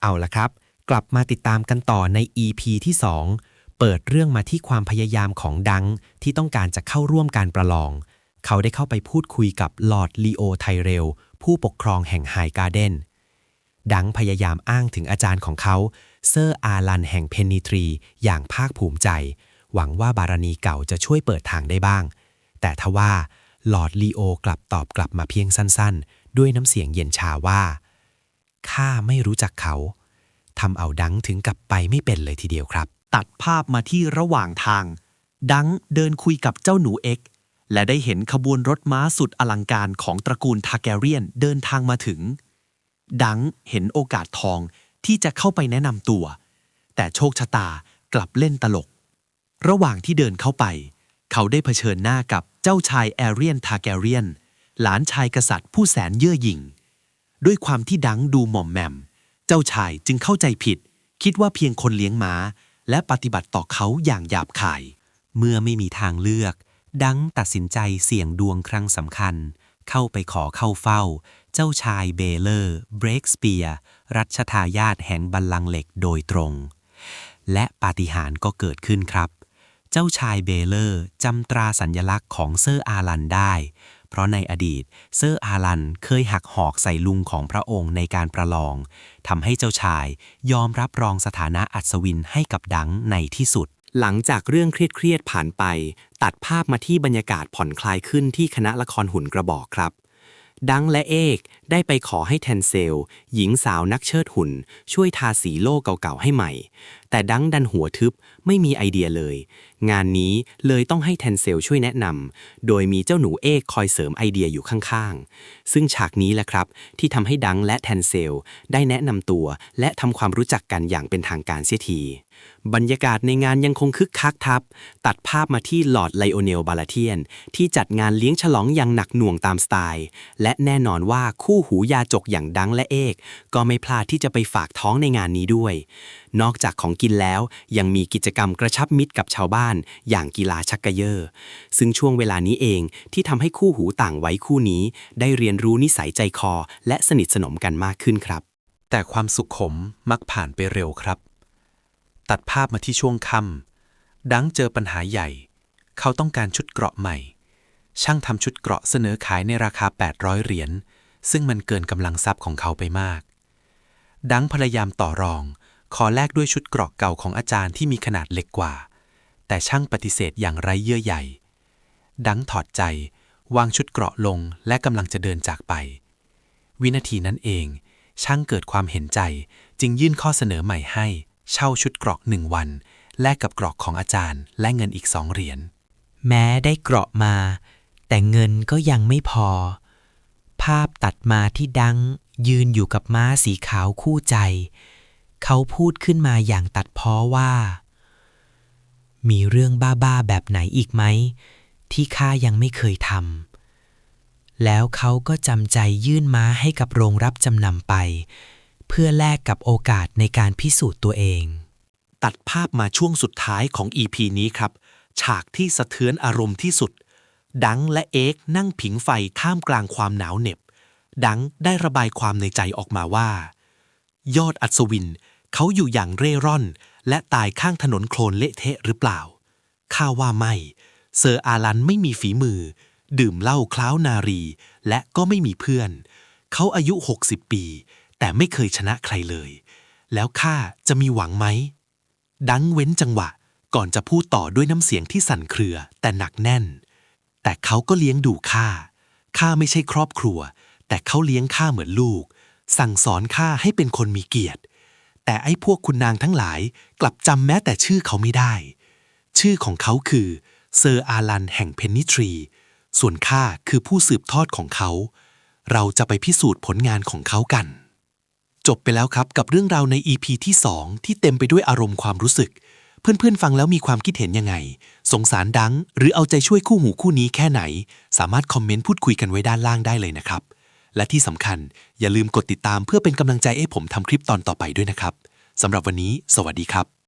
เอาละครับ กลับมาติดตามกันต่อใน EP ที่ 2 เปิดเรื่องมาที่ความพยายามของดังที่ต้องการจะเข้าร่วมการประลอง เขาได้เข้าไปพูดคุยกับลอร์ดลีโอไทเรล ผู้ปกครองแห่งไฮการ์เดนดังพยายามอ้างถึงอาจารย์ของเขา เซอร์อารันแห่งเพนนิทรี อย่างภาคภูมิใจ หวังว่าบารณีเก่าจะช่วยเปิดทางได้บ้าง แต่ทว่าลอร์ดลีโอกลับตอบกลับมาเพียงสั้นๆ ด้วยน้ำเสียงเย็นชาว่า ข้าไม่รู้จักเขาทำเอาดังถึงกับไปไม่เป็นเลยทีเดียวครับ ตัดภาพมาที่ระหว่างทาง ดังเดินคุยกับเจ้าหนูเอ็กและได้เห็นขบวนรถม้าสุดอลังการของตระกูลทาแกเรียนเดินทางมาถึง ดังเห็นโอกาสทองที่จะเข้าไปแนะนำตัว แต่โชคชะตากลับเล่นตลก ระหว่างที่เดินเข้าไป เขาได้เผชิญหน้ากับเจ้าชายแอเรียนทาแกเรียน หลานชายกษัตริย์ผู้แสนเย่อหยิ่ง ด้วยความที่ดังดูหม่อมแหม่ม เจ้าชายจึงเข้าใจผิด คิดว่าเพียงคนเลี้ยงม้า และปฏิบัติต่อเขาอย่างหยาบคาย เมื่อไม่มีทางเลือก ดังตัดสินใจเสี่ยงดวงครั้งสำคัญ เข้าไปขอเข้าเฝ้า เจ้าชายเบเลอร์ เบรกสเปียร์รัชทายาทแห่งบัลลังก์เหล็กโดยตรง และปาฏิหาริย์ก็เกิดขึ้นครับ เจ้าชายเบเลอร์จำตราสัญญลักษณ์ของเซอร์อารันได้ เพราะในอดีตเซอร์อารันเคยหักหอกใส่ลุงของพระองค์ในการประลองทำให้เจ้าชายยอมรับรองสถานะอัศวินให้กับดังในที่สุด หลังจากเรื่องเครียดๆผ่านไป ตัดภาพมาที่บรรยากาศผ่อนคลายขึ้นที่คณะละครหุ่นกระบอกครับ ดังและเอกได้ไปขอให้แทนเซล หญิงสาวนักเชิดหุ่น ช่วยทาสีโล่เก่าๆให้ใหม่ แต่ดังดันหัวทึบไม่มีไอเดียเลย งานนี้เลยต้องให้แทนเซลช่วยแนะนำโดยมีเจ้าหนูเอกคอยเสริมไอเดียอยู่ข้างๆ ซึ่งฉากนี้แหละครับ ที่ทำให้ดังและแทนเซล ได้แนะนำตัว และทำความรู้จักกันอย่างเป็นทางการเสียที บรรยากาศในงานยังคงคึกคักทับ ตัดภาพมาที่ลอร์ดไลโอเนลบาลาเทียน ที่จัดงานเลี้ยงฉลองอย่างหนักหน่วงตามสไตล์ และแน่นอนว่าคู่หูยาจกอย่างดังและเอก ก็ไม่พลาดที่จะไปฝากท้องในงานนี้ด้วย นอกจากของกินแล้วยังมีกิจกรรมกระชับมิตรกับชาวบ้าน อย่างกีฬาชักกระเยอซึ่งช่วงเวลานี้เองที่ทำให้คู่หูต่างไว้คู่นี้ ได้เรียนรู้นิสัยใจคอ และสนิทสนมกันมากขึ้นครับ แต่ความสุขขมมักผ่านไปเร็วครับ ตัดภาพมาที่ช่วงค่ำดังเจอปัญหาใหญ่ เขาต้องการชุดเกราะใหม่ ช่างทำชุดเกราะเสนอขายในราคา 800 เหรียญ ซึ่งมันเกินกำลังทรัพย์ของเขาไปมาก ดังพยายามต่อรอง ขอแลกด้วยชุดเกราะเก่าของอาจารย์ที่มีขนาดเล็กกว่า แต่ช่างปฏิเสธอย่างไร้เยื่อใยดังถอดใจ วางชุดเกราะลงและกำลังจะเดินจากไป วินาทีนั้นเอง ช่างเกิดความเห็นใจจึงยื่นข้อเสนอใหม่ให้ เช่าชุดเกราะหนึ่งวัน แลกกับเกราะของอาจารย์ และเงินอีกสองเหรียญ แม้ได้เกราะมา แต่เงินก็ยังไม่พอ ภาพตัดมาที่ดัง ยืนอยู่กับม้าสีขาวคู่ใจ เขาพูดขึ้นมาอย่างตัดพ้อว่า มีเรื่องบ้าๆแบบไหนอีกไหม ที่ข้ายังไม่เคยทำแล้วเขาก็จำใจยื่นม้าให้กับโรงรับจำนำไป เพื่อแลกกับโอกาสในการพิสูจน์ตัวเอง ตัดภาพมาช่วงสุดท้ายของ EP นี้ครับ ฉากที่สะเทือนอารมณ์ที่สุด ดังและเอ็กนั่งผิงไฟท่ามกลางความหนาวเหน็บ ดังได้ระบายความในใจออกมาว่า ยอดอัศวินเขาอยู่อย่างเร่ร่อน และตายข้างถนนโคลนเละเทะหรือเปล่า ข้าว่าไม่ เซอร์อารันไม่มีฝีมือ ดื่มเหล้าคล้าวนารี และก็ไม่มีเพื่อน เขาอายุ 60 ปี แต่ไม่เคยชนะใครเลย แล้วข้าจะมีหวังไหม ดังเว้นจังหวะก่อนจะพูดต่อด้วยน้ำเสียงที่สั่นเครือแต่หนักแน่น แต่เขาก็เลี้ยงดูข้า ข้าไม่ใช่ครอบครัว แต่เขาเลี้ยงข้าเหมือนลูก สั่งสอนข้าให้เป็นคนมีเกียรติ แต่ไอ้พวกคุณนางทั้งหลายกลับจำแม้แต่ชื่อเขาไม่ได้ ชื่อของเขาคือเซอร์อารันแห่งเพนนิทรี ส่วนข้าคือผู้สืบทอดของเขา เราจะไปพิสูจน์ผลงานของเขากัน จบไปแล้วครับกับเรื่องราวใน EP ที่ 2 ที่เต็มไปด้วยอารมณ์ความรู้สึก เพื่อนๆ ฟังแล้วมีความคิดเห็นยังไง สงสารดัง หรือเอาใจช่วยคู่หูคู่นี้แค่ไหน สามารถคอมเมนต์พูดคุยกันไว้ด้านล่างได้เลยนะครับ และที่สำคัญอย่าลืมกดติดตามเพื่อเป็นกำลังใจให้ผมทำคลิปตอนต่อไปด้วยนะครับสำหรับวันนี้ สวัสดีครับ